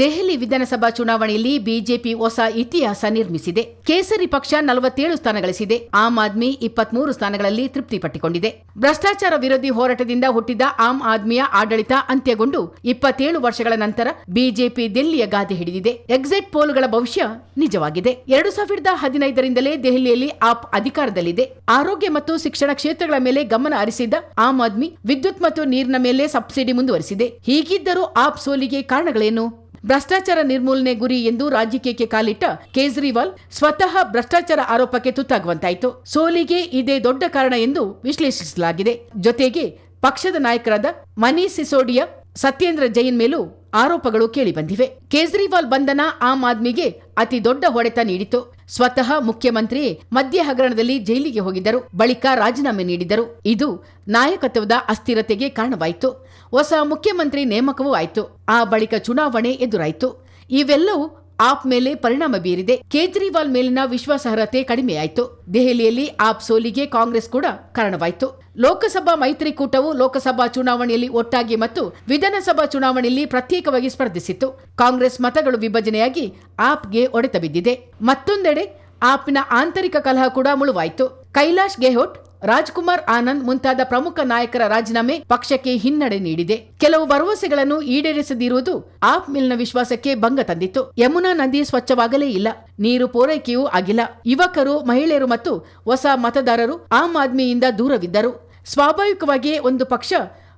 ದೆಹಲಿ ವಿಧಾನಸಭಾ ಚುನಾವಣೆಯಲ್ಲಿ ಬಿಜೆಪಿ ಹೊಸ ಇತಿಹಾಸ ನಿರ್ಮಿಸಿದೆ. ಕೇಸರಿ ಪಕ್ಷ ನಲವತ್ತೇಳು ಸ್ಥಾನ ಗಳಿಸಿದೆ. ಆಮ್ ಆದ್ಮಿ ಇಪ್ಪತ್ಮೂರು ಸ್ಥಾನಗಳಲ್ಲಿ ತೃಪ್ತಿಪಟ್ಟುಕೊಂಡಿದೆ. ಭ್ರಷ್ಟಾಚಾರ ವಿರೋಧಿ ಹೋರಾಟದಿಂದ ಹುಟ್ಟಿದ ಆಮ್ ಆದ್ಮಿಯ ಆಡಳಿತ ಅಂತ್ಯಗೊಂಡು ಇಪ್ಪತ್ತೇಳು ವರ್ಷಗಳ ನಂತರ ಬಿಜೆಪಿ ದೆಹಲಿಯ ಗಾದೆ ಹಿಡಿದಿದೆ. ಎಕ್ಸಿಟ್ ಪೋಲ್ಗಳ ಭವಿಷ್ಯ ನಿಜವಾಗಿದೆ. ಎರಡು ಸಾವಿರದ ಹದಿನೈದರಿಂದಲೇ ದೆಹಲಿಯಲ್ಲಿ ಆಪ್ ಅಧಿಕಾರದಲ್ಲಿದೆ. ಆರೋಗ್ಯ ಮತ್ತು ಶಿಕ್ಷಣ ಕ್ಷೇತ್ರಗಳ ಮೇಲೆ ಗಮನ ಹರಿಸಿದ್ದ ಆಮ್ ಆದ್ಮಿ ವಿದ್ಯುತ್ ಮತ್ತು ನೀರಿನ ಮೇಲೆ ಸಬ್ಸಿಡಿ ಮುಂದುವರಿಸಿದೆ. ಹೀಗಿದ್ದರೂ ಆಪ್ ಸೋಲಿಗೆ ಕಾರಣಗಳೇನು? ಭ್ರಷ್ಟಾಚಾರ ನಿರ್ಮೂಲನೆ ಗುರಿ ಎಂದು ರಾಜಕೀಯಕ್ಕೆ ಕಾಲಿಟ್ಟ ಕೇಜ್ರಿವಾಲ್ ಸ್ವತಃ ಭ್ರಷ್ಟಾಚಾರ ಆರೋಪಕ್ಕೆ ತುತ್ತಾಗುವಂತಾಯಿತು. ಸೋಲಿಗೆ ಇದೇ ದೊಡ್ಡ ಕಾರಣ ಎಂದು ವಿಶ್ಲೇಷಿಸಲಾಗಿದೆ. ಜೊತೆಗೆ ಪಕ್ಷದ ನಾಯಕರಾದ ಮನೀಷ್ ಸಿಸೋಡಿಯಾ, ಸತ್ಯೇಂದ್ರ ಜೈನ್ ಮೇಲೂ ಆರೋಪಗಳು ಕೇಳಿಬಂದಿವೆ ಕೇಜ್ರಿವಾಲ್ ಬಂಧನ ಆಮ್ ಆದ್ಮಿಗೆ ಅತಿ ದೊಡ್ಡ ಹೊಡೆತ ನೀಡಿತು ಸ್ವತಃ ಮುಖ್ಯಮಂತ್ರಿ ಮದ್ಯ ಹಗರಣದಲ್ಲಿ ಜೈಲಿಗೆ ಹೋಗಿದ್ದರು. ಬಳಿಕ ರಾಜೀನಾಮೆ ನೀಡಿದರು ಇದು ನಾಯಕತ್ವದ ಅಸ್ಥಿರತೆಗೆ ಕಾರಣವಾಯಿತು. ಹೊಸ ಮುಖ್ಯಮಂತ್ರಿ ನೇಮಕವೂ ಆಯಿತು. ಆ ಬಳಿಕ ಚುನಾವಣೆ ಎದುರಾಯಿತು. ಇವೆಲ್ಲವೂ ಆಪ್ ಮೇಲೆ ಪರಿಣಾಮ ಬೀರಿದೆ. ಕೇಜ್ರಿವಾಲ್ ಮೇಲಿನ ವಿಶ್ವಾಸಾರ್ಹತೆ ಕಡಿಮೆಯಾಯಿತು. ದೆಹಲಿಯಲ್ಲಿ ಆಪ್ ಸೋಲಿಗೆ ಕಾಂಗ್ರೆಸ್ ಕೂಡ ಕಾರಣವಾಯಿತು. ಲೋಕಸಭಾ ಮೈತ್ರಿಕೂಟವು ಲೋಕಸಭಾ ಚುನಾವಣೆಯಲ್ಲಿ ಒಟ್ಟಾಗಿ ಮತ್ತು ವಿಧಾನಸಭಾ ಚುನಾವಣೆಯಲ್ಲಿ ಪ್ರತ್ಯೇಕವಾಗಿ ಸ್ಪರ್ಧಿಸಿತ್ತು. ಕಾಂಗ್ರೆಸ್ ಮತಗಳು ವಿಭಜನೆಯಾಗಿ ಆಪ್ಗೆ ಒಡೆತ ಬಿದ್ದಿದೆ. ಮತ್ತೊಂದೆಡೆ ಆಪ್ನ ಆಂತರಿಕ ಕಲಹ ಕೂಡ ಮುಳುವಾಯಿತು. ಕೈಲಾಶ್ ಗೆಹ್ಲೋಟ್ ರಾಜ್ಕುಮಾರ್ ಆನಂದ್ ಮುಂತಾದ ಪ್ರಮುಖ ನಾಯಕರ ರಾಜೀನಾಮೆ ಪಕ್ಷಕ್ಕೆ ಹಿನ್ನಡೆ ನೀಡಿದೆ. ಕೆಲವು ಭರವಸೆಗಳನ್ನು ಈಡೇರಿಸದಿರುವುದು ಆಪ್ ಮಿಲ್ನ ವಿಶ್ವಾಸಕ್ಕೆ ಭಂಗ ತಂದಿತ್ತು. ಯಮುನಾ ನದಿ ಸ್ವಚ್ಛವಾಗಲೇ ಇಲ್ಲ. ನೀರು ಪೂರೈಕೆಯೂ ಆಗಿಲ್ಲ. ಯುವಕರು, ಮಹಿಳೆಯರು ಮತ್ತು ಹೊಸ ಮತದಾರರು ಆಮ್ ಆದ್ಮಿಯಿಂದ ದೂರವಿದ್ದರು. ಸ್ವಾಭಾವಿಕವಾಗಿಯೇ ಒಂದು ಪಕ್ಷ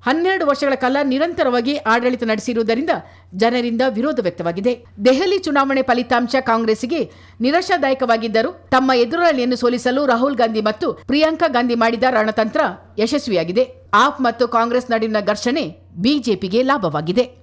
ಹನ್ನೆರಡು ವರ್ಷಗಳ ಕಾಲ ನಿರಂತರವಾಗಿ ಆಡಳಿತ ನಡೆಸಿರುವುದರಿಂದ ಜನರಿಂದ ವಿರೋಧ ವ್ಯಕ್ತವಾಗಿದೆ. ದೆಹಲಿ ಚುನಾವಣೆ ಫಲಿತಾಂಶ ಕಾಂಗ್ರೆಸ್ಗೆ ನಿರಾಶಾದಾಯಕವಾಗಿದ್ದರೂ ತಮ್ಮ ಎದುರಾಳಿಯನ್ನು ಸೋಲಿಸಲು ರಾಹುಲ್ ಗಾಂಧಿ ಮತ್ತು ಪ್ರಿಯಾಂಕಾ ಗಾಂಧಿ ಮಾಡಿದ ರಣತಂತ್ರ ಯಶಸ್ವಿಯಾಗಿದೆ. ಆಪ್ ಮತ್ತು ಕಾಂಗ್ರೆಸ್ ನಡುವಿನ ಘರ್ಷಣೆ ಬಿಜೆಪಿಗೆ ಲಾಭವಾಗಿದೆ.